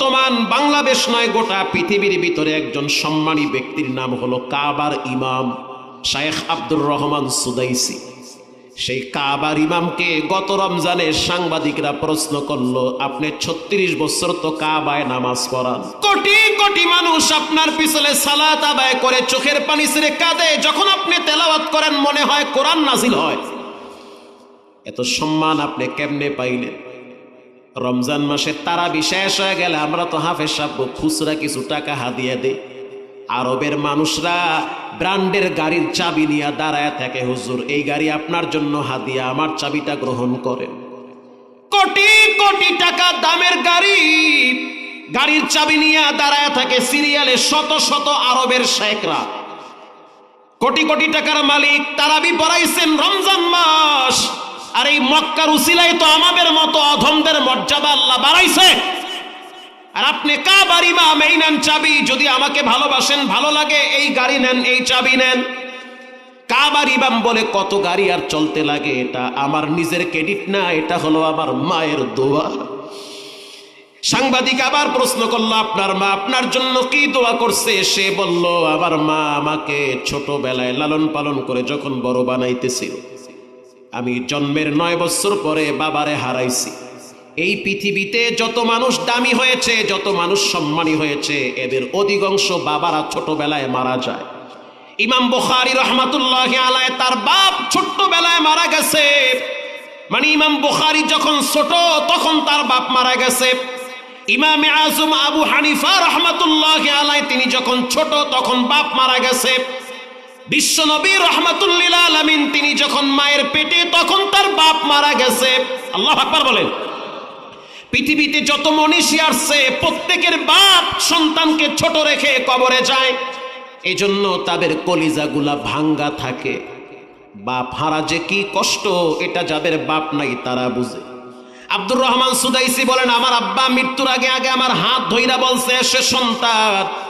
বর্তমান বাংলাদেশ নয়, গোটা পৃথিবীর ভিতরে একজন সম্মানী ব্যক্তির নাম হলো কাবার ইমাম শায়েখ আব্দুর রহমান সুদাইসি। সেই কাবার ইমামকে গত রমজানে সাংবাদিকরা প্রশ্ন করল, আপনি ছত্রিশ বছর তো কাবায় নামাজ পড়ান। কোটি কোটি মানুষ আপনার পিছনে সালাত আদায় করে চোখের পানি ছেড়ে কাঁদে, যখন আপনি তেলাওয়াত করেন মনে হয় কোরআন নাজিল হয়। এত সম্মান আপনি কেমনে পাইলেন? রমজান মাসে তারা বিশেষ হয়ে গেলে আমরা তো হাফেজ সাহেব, খুচরা কিছু টাকা হাদিয়ে দেই। আরবের মানুষরা ব্র্যান্ডের গাড়ির চাবি নিয়ে দাঁড়ায় থাকে, হুজুর, এই গাড়ি আপনার জন্য হাদিয়া, আমার চাবিটা গ্রহণ করেন। কোটি কোটি টাকা দামের গাড়ি, গাড়ির চাবি নিয়ে দাঁড়ায় থাকে সিরিয়ালে শত শত আরবের শেখরা। কোটি কোটি টাকার মালিক তারাবি পড়াইছেন রমজান মাস। আর এই মক্কার উসিলাই তো আমাদের মতো অধমদের মর্যাদা আল্লাহ বাড়াইছে। আর আপনি কাবার ইমাম, এই নেন চাবি, যদি আমাকে ভালোবাসেন, ভালো লাগে, এই গাড়ি নেন, এই চাবি নেন। কাবার ইমাম বলে, কত গাড়ি আর চলতে লাগে এটা? আমার নিজের ক্রেডিট না, এটা হলো আমার মায়ের দোয়া। সাংবাদিক আবার প্রশ্ন করল, আপনার মা আপনার জন্য কি দোয়া করছে? সে বলল, আমার মা আমাকে ছোটবেলায় লালন পালন করে যখন বড় বানাইতেছিল। আমি জন্মের নয় বছর পরে বাবারে হারাইছি। এই পৃথিবীতে যত মানুষ দামি হয়েছে, যত মানুষ সম্মানী হয়েছে, এদের অধিকাংশ বাবারা ছোটবেলায় মারা যায়। ইমাম বুখারি রহমাতুল্লাহ আলায় তার বাপ ছোট্টবেলায় মারা গেছে। মানে ইমাম বুখারি যখন ছোট, তখন তার বাপ মারা গেছে। ইমাম আজম আবু হানিফা রহমাতুল্লাহ আলাই তিনি যখন ছোট, তখন বাপ মারা গেছে। বিশ্বনবী রহমাতুল্লিল আলমিন, তিনি যখন মায়ের পেটে, তখন তার বাপ মারা গেছে। আল্লাহ আকবার বলেন। পৃথিবীতে যত মনীষী আসছে, প্রত্যেকের বাপ সন্তানকে ছোট রেখে কবরে যায়। এজন্য তাদের কলিজাগুলা ভাঙ্গা থাকে। বাপ হারা যে কি কষ্ট, এটা যাদের বাপ নাই তারা বুঝে। আব্দুর রহমান সুদাইসি বলেন, আমার আব্বা মৃত্যুর আগে আগে আমার হাত ধইরা বলছে, সে সন্তান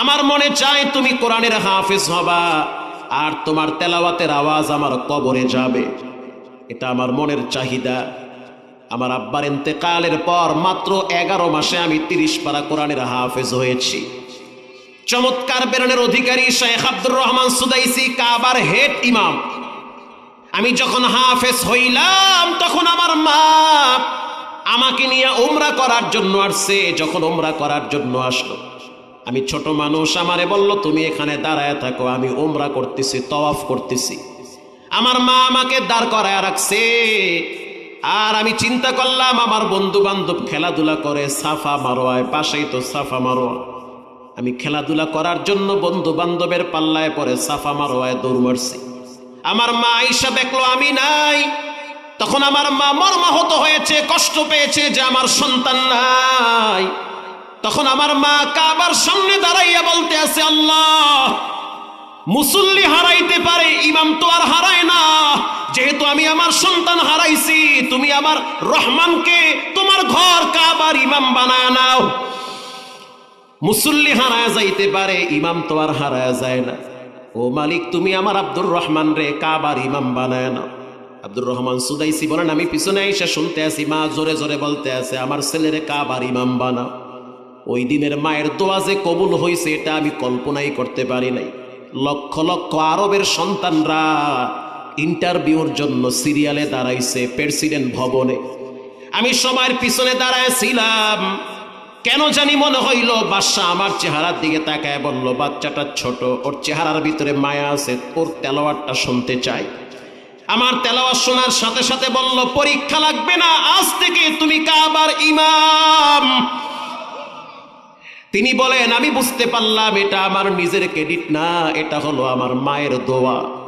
আমার মনে চায় তুমি কোরআনের হাফেজ হবা, আর তোমার তেলাওয়াতের আওয়াজ আমার কবরে যাবে। এটা আমার মনের চাহিদা। আমার আব্বার এতেকালের পর মাত্র এগারো মাসে আমি তিরিশ পারা কোরআনের হাফেজ হয়েছি। চমৎকার বেরনের অধিকারী শেখ আব্দুর রহমান সুদাইসি কাবার হেড ইমাম। আমি যখন হাফেজ হইলাম, তখন আমার মা আমাকে নিয়ে ওমরা করার জন্য আসছে। যখন ওমরা করার জন্য আসলো আমি ছোট মানুষ, আমারে বলল, তুমি এখানে দাঁড়ায় থাকো, আমি ওমরা করতেছি, তওয়াফ করতেছি। আমার মা আমাকে দাঁড় করায় রাখছে। আর আমি চিন্তা করলাম, আমার বন্ধু বান্ধব খেলাধুলা করে, সাফা মারোয়ায়, পাশেই তো সাফা মারোয়া। আমি খেলাধুলা করার জন্য বন্ধু বান্ধবের পাল্লায় পরে সাফা মারোয়ায় দৌড় মারছি। আমার মা আইসা দেখল, আমি নাই। তখন আমার মা মর্মাহত হয়েছে, কষ্ট পেয়েছে যে আমার সন্তান নাই। তখন আমার মা কাবার সামনে দাঁড়াইয়া বলতে আছে, আল্লাহ, মুসল্লি হারাইতে পারে, ইমাম তো আর হারায় না। যেহেতু আমি আমার সন্তান হারাইছি, তুমি আমার রহমানকে তোমার ঘর কাবার ইমাম বানায় নাও। মুসল্লি হারায় যাইতে পারে, ইমাম তো আর হারায় যায় না। ও মালিক, তুমি আমার আব্দুর রহমান রে কাবার ইমাম বানায় নাও। আব্দুর রহমান সুদাইসি বলেন, আমি পিছনে এসে শুনতে আছি, মা জোরে জোরে বলতে আছে, আমার ছেলেরে কাবার ইমাম বানাও। ওই দিনের মায়ের দোয়া যে কবুল হয়েছে এটা আমি কল্পনাই করতে পারি নাই। লক্ষ লক্ষ আরবের সন্তানরা ইন্টারভিউর জন্য সিরিয়ালে দাঁড়াইছে প্রেসিডেন্ট ভবনে। আমি সবার পিছনে দাঁড়াইছিলাম। কেন জানি মনে হইল, বাদশাহ আমার চেহারার দিকে তাকায় বলল, বাচ্চাটা ছোট, ওর চেহারার ভিতরে মায়া আছে, ওর তেলাওয়ারটা শুনতে চাই। আমার তেলাওয়ার শোনার সাথে সাথে বলল, পরীক্ষা লাগবে না, আজ থেকে তুমি কাবার ইমাম। তিনি বলেন, আমি বুঝতে পারলাম এটা আমার নিজের ক্রেডিট না, এটা হলো আমার মায়ের দোয়া।